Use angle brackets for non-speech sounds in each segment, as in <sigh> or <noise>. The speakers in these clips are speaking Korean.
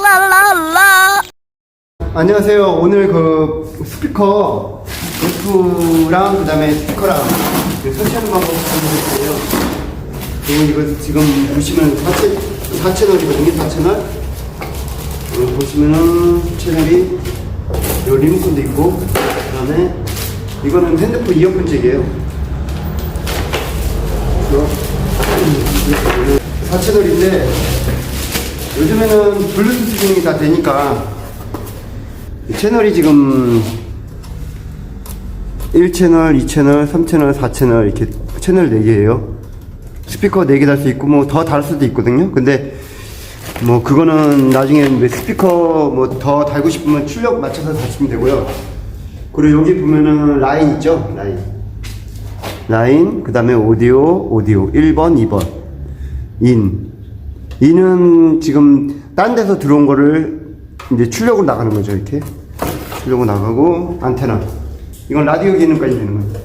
랄랄라. 안녕하세요. 오늘 그 스피커 F랑 그다음에 스피커랑 그 설치하는 방법 알려드릴게요. 그리고 이거 지금 보시면 4채, 4채널이거든요. 4채널. 어, 보시면은 채널이 요 리모컨도 있고 그다음에 이거는 핸드폰 이어폰 잭이에요. 그래서 4채널인데 요즘에는 블루투스 기능이 다 되니까 이 채널이 지금 1채널, 2채널, 3채널, 4채널 이렇게 채널 4개예요. 스피커 4개 달 수 있고 뭐 더 달 수도 있거든요. 근데 뭐 그거는 나중에 뭐 스피커 뭐 더 달고 싶으면 출력 맞춰서 다시면 되고요. 그리고 여기 보면은 라인 있죠? 라인. 라인, 그 다음에 오디오, 오디오. 1번, 2번. 인. 인은 지금 딴 데서 들어온 거를 이제 출력으로 나가는 거죠, 이렇게. 출력으로 나가고, 안테나. 이건 라디오 기능까지 되는 거예요.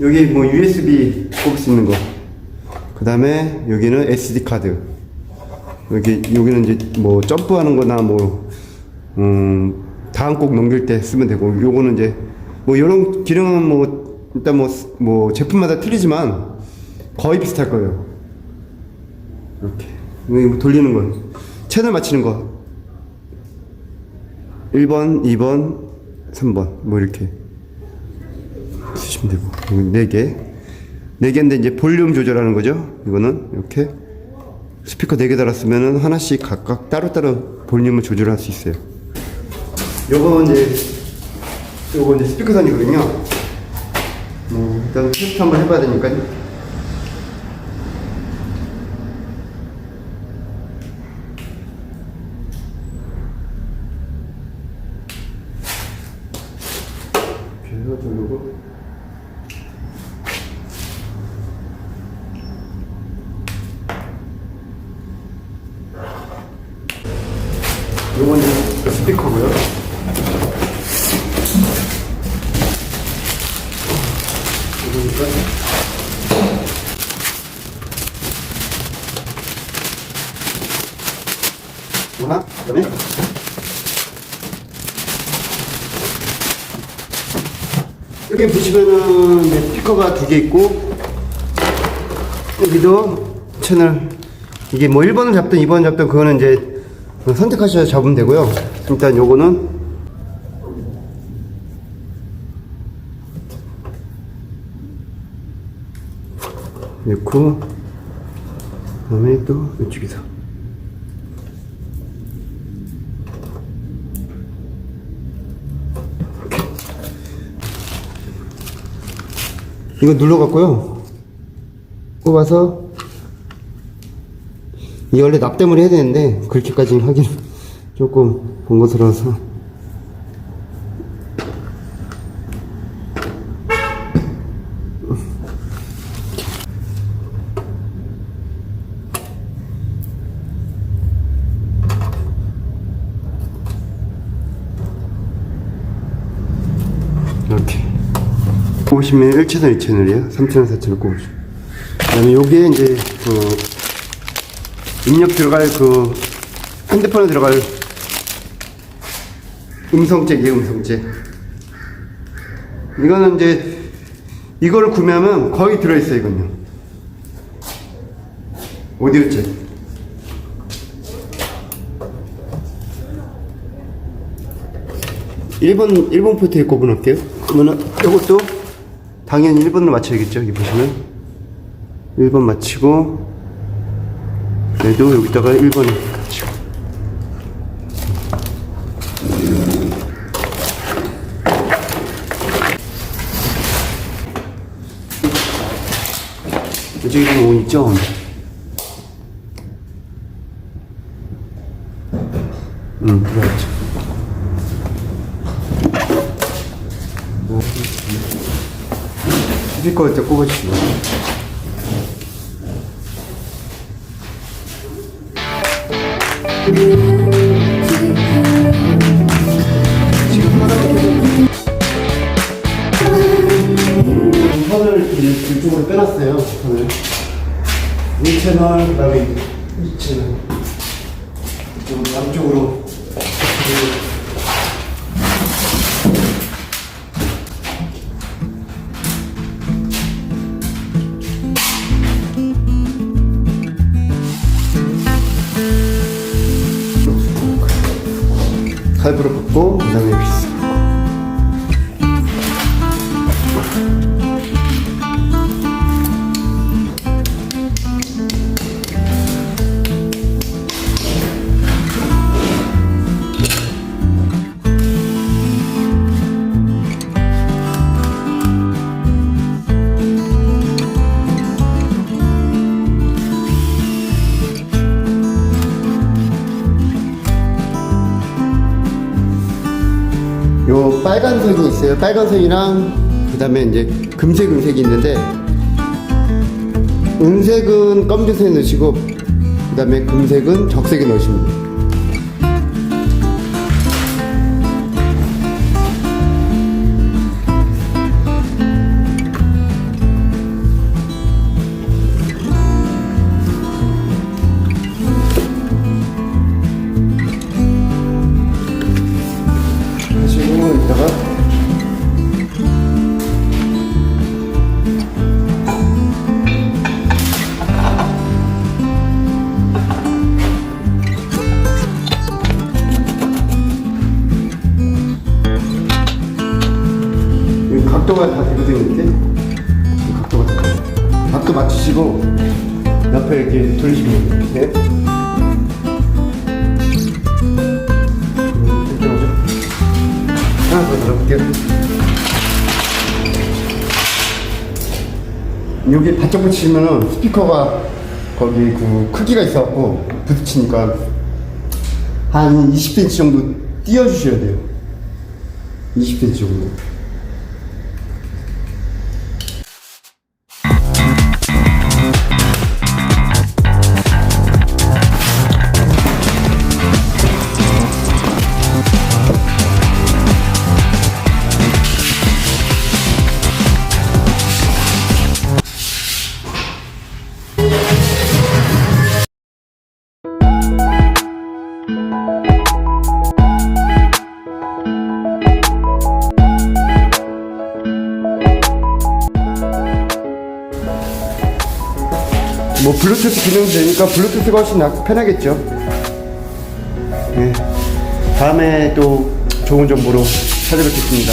여기 뭐 USB 꼽을 수 있는 거. 그 다음에 여기는 SD 카드. 여기, 여기는 이제 뭐 점프하는 거나 뭐, 음, 다음 곡 넘길 때 쓰면 되고, 요거는 이제 뭐 이런 기능은 뭐, 일단 뭐, 뭐 제품마다 틀리지만 거의 비슷할 거예요. 이렇게. 뭐 돌리는 거. 채널 맞추는 거. 1번, 2번, 3번. 뭐 이렇게. 쓰시면 되고. 여기 4개. 4개인데 이제 볼륨 조절하는 거죠. 이거는 이렇게. 스피커 4개 달았으면은 하나씩 각각 따로따로 볼륨을 조절할 수 있어요. 요거 이제, 요거 이제 스피커 선이거든요. 뭐, 일단 테스트 한번 해봐야 되니까요. 해서 누르고 이제 스피커고요. 이거니까. 하나? 그다음에 여기 보시면은 스피커가 두 개 있고 여기도 채널. 이게 뭐 1번을 잡든 2번을 잡든 그거는 이제 선택하셔서 잡으면 되고요. 일단 요거는. 넣고 그 다음에 또 이쪽에서 이거 눌러갖고요. 꼽아서 이 원래 납땜을 해야 되는데 그렇게까지는 하긴 <laughs> 조금 번거스러워서 이렇게 꼽으시면 1채널, 2채널이에요. 3채널, 4채널 꼽으시면. 그 다음에 요게 이제 그 입력 들어갈 그 핸드폰에 들어갈 음성잭이에요, 음성잭. 이거는 이제 이거를 구매하면 거의 들어있어요, 이건요. 오디오 잭. 일본 일본 포트에 꼽아놓을게요. 그러면은 이것도 당연히 1번으로 맞춰야겠죠. 여기 보시면 1번 맞추고 얘도 여기다가 1번 맞추고 이쪽에 보면 온 있죠? 응, 들어갔죠. 스피커 이제 꼽아주시고 이제 이쪽으로 빼놨어요 선을. 1 채널 그 다음에 2 채널. 좀 양쪽으로 칼부로 붓고 그다음에 비스 요 빨간색이 있어요. 빨간색이랑 그다음에 이제 금색 은색이 있는데 은색은 검정색 넣으시고 그다음에 금색은 적색에 넣으시면 돼요. 맞추시고 옆에 이렇게 돌리시면. 이렇게 하나 더 들어볼게요. 여기 바짝 붙이면은 스피커가 거기 그 크기가 있어갖고 부딪히니까 한 20cm 정도 띄워주셔야 돼요. 20cm 정도. 블루투스 기능 되니까 블루투스가 훨씬 낫- 편하겠죠. 네. 다음에 또 좋은 정보로 찾아뵙겠습니다.